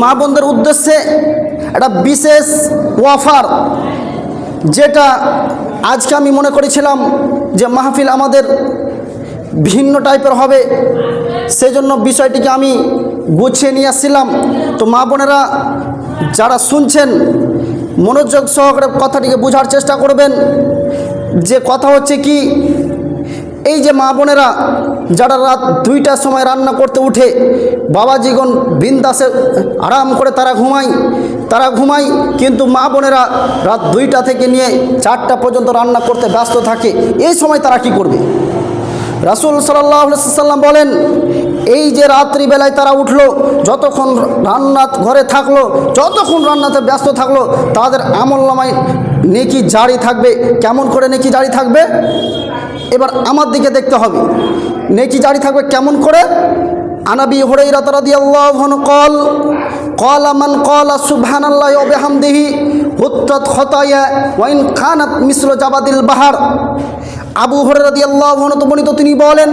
মা বোনদের উদ্দেশ্যে একটা বিশেষ ওয়াফার যেটা আজকে আমি মনে করেছিলাম যে মাহফিল আমাদের ভিন্ন টাইপের হবে। সেজন্য বিষয়টিকে আমি গুছিয়ে নিয়ে আসছিলাম। তো মা বোনেরা যারা শুনছেন, মনোযোগ সহকারে কথাটিকে বোঝার চেষ্টা করবেন। যে কথা হচ্ছে কি, এই যে মা বোনেরা যারা রাত দুইটার সময় রান্না করতে উঠে, বাবাজিগণ বিন্দাসে আরাম করে তারা ঘুমায়। তারা ঘুমায়, কিন্তু মা বোনেরা রাত দুইটা থেকে নিয়ে চারটা পর্যন্ত রান্না করতে ব্যস্ত থাকে। এই সময় তারা কি করবে? রাসুল সাল্লাম বলেন, এই যে রাত্রিবেলায় তারা উঠল, যতক্ষণ রান্না ঘরে থাকল, যতক্ষণ রান্নাতে ব্যস্ত থাকল, তাদের আমল নামায় নেকি জারি থাকবে। কেমন করে নেকি জারি থাকবে? এবার আমার দিকে দেখতে হবে। নেচি জারি থাকবে কেমন করে? আনাবি হরে রতরদি আল্লাহ কল কল আমান কল সুবহান আল্লাহ বেহামদিহি হুত্রত হতায় ওয়াইন খানাত মিশ্র জাবাদিল বাহার। আবু হরাদি আল্লাহ বর্ণিত তিনি বলেন,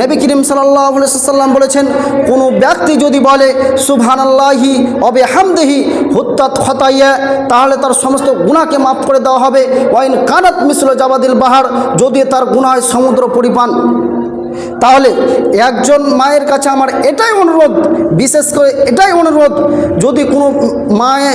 নবী করিম সাল্লাহ সাল্লাম বলেছেন, কোনো ব্যক্তি যদি বলে সুবহান আল্লাহি অবে হামদেহি হুত্তাত খতাইয়া, তাহলে তার সমস্ত গুণাকে মাফ করে দেওয়া হবে। ওয়াইন কানাত মিশ্র জাবাদিল বাহার, যদি তার গুণায় সমুদ্র পরিপান তাহলে একজন মায়ের কাছে আমার এটাই অনুরোধ, বিশেষ করে এটাই অনুরোধ, যদি কোনো মায়ে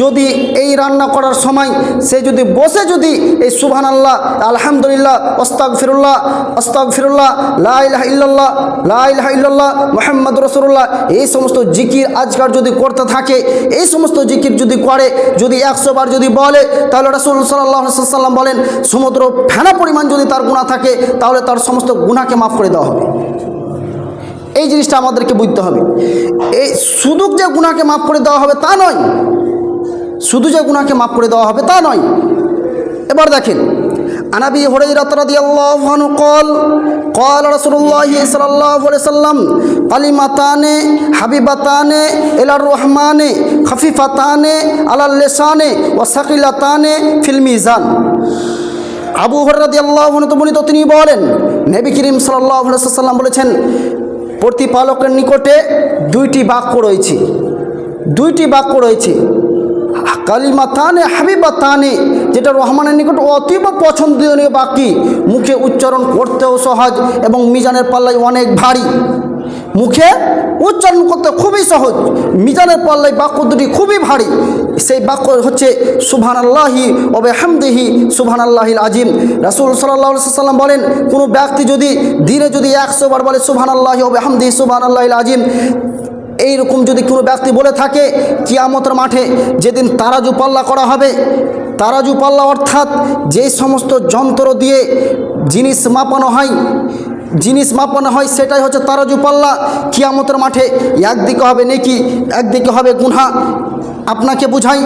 যদি এই রান্না করার সময় সে যদি বসে যদি এই সুবহান আল্লাহ আলহামদুলিল্লাহ ওস্তাক ফিরুল্লাহ ওস্তাক ফিরুল্লাহ লাহ ইল্লাল্লাহ লাহ ইল্লাল্লাহ মোহাম্মদ রসুল্লাহ এই সমস্ত জিকির আজকার যদি করতে থাকে, এই সমস্ত জিকির যদি করে, যদি একশো বার যদি বলে, তাহলে রাসুল সাল্লাহ সাল্লাম বলেন, সমুদ্র ফেনা পরিমাণ যদি তার গুণা থাকে, তাহলে তার সমস্ত গুণাকে মাফ করে দেওয়া হবে এই জিনিসটা আমাদেরকে বুঝতে হবে এই শুধু যে গুণাকে মাফ করে দেওয়া হবে তা নয় শুধু যে গুণাকে মাফ করে দেওয়া হবে তা নয় এবার দেখেন আনাবি হরাইরাত রাদিয়াল্লাহু আনহু قال قال رسول الله صلى الله عليه وسلم كلمتان حبيبتان الى الرحمن خفيفتان على اللسان وثقيلتان في الميزان আবু হরাদি আল্লাহ বর্ণিত তিনি বলেন, নবী করিম সাল্লাম বলেছেন, প্রতিপালকের নিকটে দুইটি বাক্য রয়েছে। দুইটি বাক্য রয়েছে। কালিমা তানে হাবিবা তানে যেটা রহমানের নিকট অতীব পছন্দনীয় বাকি মুখে উচ্চারণ করতেও সহজ এবং মিজানের পাল্লায় অনেক ভারী। মুখে উচ্চারণ করতে খুবই সহজ। মিজানের পাল্লায় বাক্য দুটি খুবই ভারী। সেই বাক্য হচ্ছে সুবহান আল্লাহি ওবে হামদেহি সুবহান আল্লাহিল আজিম। রাসুল সাল্লাহ সাল্লাম বলেন, কোনো ব্যক্তি যদি দিনে যদি একশো বার বলে সুবহান আল্লাহি ওবে হামদেহি সুবহান আল্লাহিল আজিম, এইরকম যদি কোনো ব্যক্তি বলে থাকে, কিয়ামতের মাঠে যেদিন তারাজু পাল্লা করা হবে, তারাজু পাল্লা অর্থাৎ যেই সমস্ত যন্ত্র দিয়ে জিনিস মাপানো হয় জিনিস মাপানো হয়, সেটাই হচ্ছে তারাজু পাল্লা। কিয়ামতের মাঠে একদিকে হবে নেকি, একদিকে হবে গুনহা। আপনাকে বুঝাই,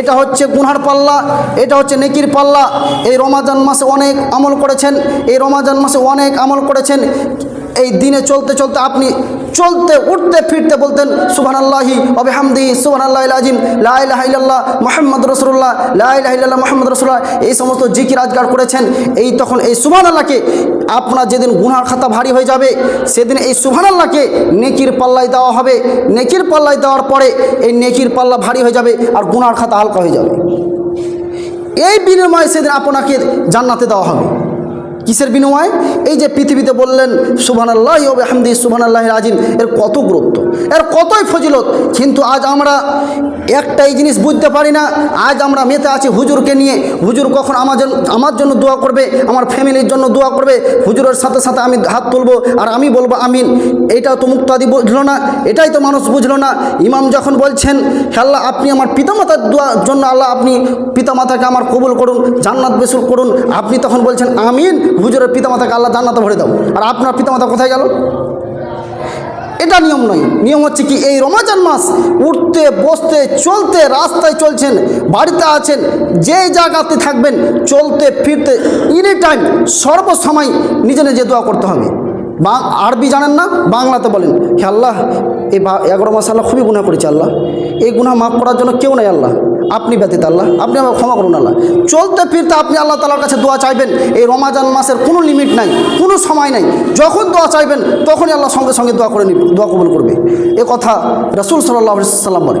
এটা হচ্ছে গুনহার পাল্লা, এটা হচ্ছে নেকির পাল্লা। এই রমাজান মাসে অনেক আমল করেছেন, এই রমাজান মাসে অনেক আমল করেছেন। এই দিনে চলতে চলতে আপনি চলতে, উঠতে, ফিরতে বলতেন সুবহান আল্লাহি অবে হামদি সুবহান আল্লাহ আজিম লাইল্লাহ মোহাম্মদ রসুল্লাহ লাইল্লাহ মোহাম্মদ রসুল্লাহ এই সমস্ত জিকির আজগার করেছেন। এই তখন এই সুবহান আল্লাহকে আপনার যেদিন গুনার খাতা ভারী হয়ে যাবে, সেদিন এই সুবহান আল্লাহকে নেকির পাল্লায় দেওয়া হবে। নেকির পাল্লায় দেওয়ার পরে এই নেকির পাল্লা ভারী হয়ে যাবে আর গুনার খাতা হালকা হয়ে যাবে। এই বিনিময়ে সেদিন আপনাকে জান্নাতে দেওয়া হবে। কিসের বিনিময়? এই যে পৃথিবীতে বললেন সুবহান আল্লাহ হামদি সুবহান আল্লাহ আজিম এর কত গুরুত্ব? এর কতই ফজিলত? কিন্তু আজ আমরা একটাই জিনিস বুঝতে পারি না। আজ আমরা মেতে আছি হুজুরকে নিয়ে। হুজুর কখন আমার জন্য আমার জন্য দোয়া করবে? আমার ফ্যামিলির জন্য দোয়া করবে? হুজুরের সাথে সাথে আমি হাত তুলবো আর আমি বলব আমিন। এইটাও তো মুক্তাদি বুঝলো না, এটাই তো মানুষ বুঝলো না। ইমাম যখন বলছেন, আল্লাহ, আপনি আমার পিতামাতার দোয়ার জন্য আল্লাহ, আপনি পিতামাতাকে আমার কবুল করুন, জান্নাত বেসুল করুন। আপনি তখন বলছেন, আমিন। হুজুরের পিতামাতাকে আল্লাহ জান্নাতে ভরে দাও। আর আপনার পিতামাতা কোথায় গেল? এটা নিয়ম নয়। নিয়ম হচ্ছে কি, এই রমাজান মাস উঠতে, বসতে, চলতে, রাস্তায় চলছেন, বাড়িতে আছেন, যে জায়গাতে থাকবেন, চলতে, ফিরতে এনি টাইম সর্বসময় নিজে নিজে দোয়া করতে হবে। বা আরবি জানেন না, বাংলাতে বলেন, হে আল্লাহ এই এগারো মাস আল্লাহ খুবই গুণা করেছে আল্লাহ। এই গুণা মাফ করার জন্য কেউ নাই আল্লাহ। আপনি ব্যতীত আল্লাহ। আপনি আমার ক্ষমা করুন আল্লাহ। চলতে ফিরতে আপনি আল্লাহ তালার কাছে দোয়া চাইবেন। এই রমাজান মাসের কোনো লিমিট নাই, কোনো সময় নাই। যখন দোয়া চাইবেন, তখনই আল্লাহ সঙ্গে সঙ্গে দোয়া করে দোয়া কবুল করবে। এ কথা রসুল সাল্লাহ সাল্লাম বলে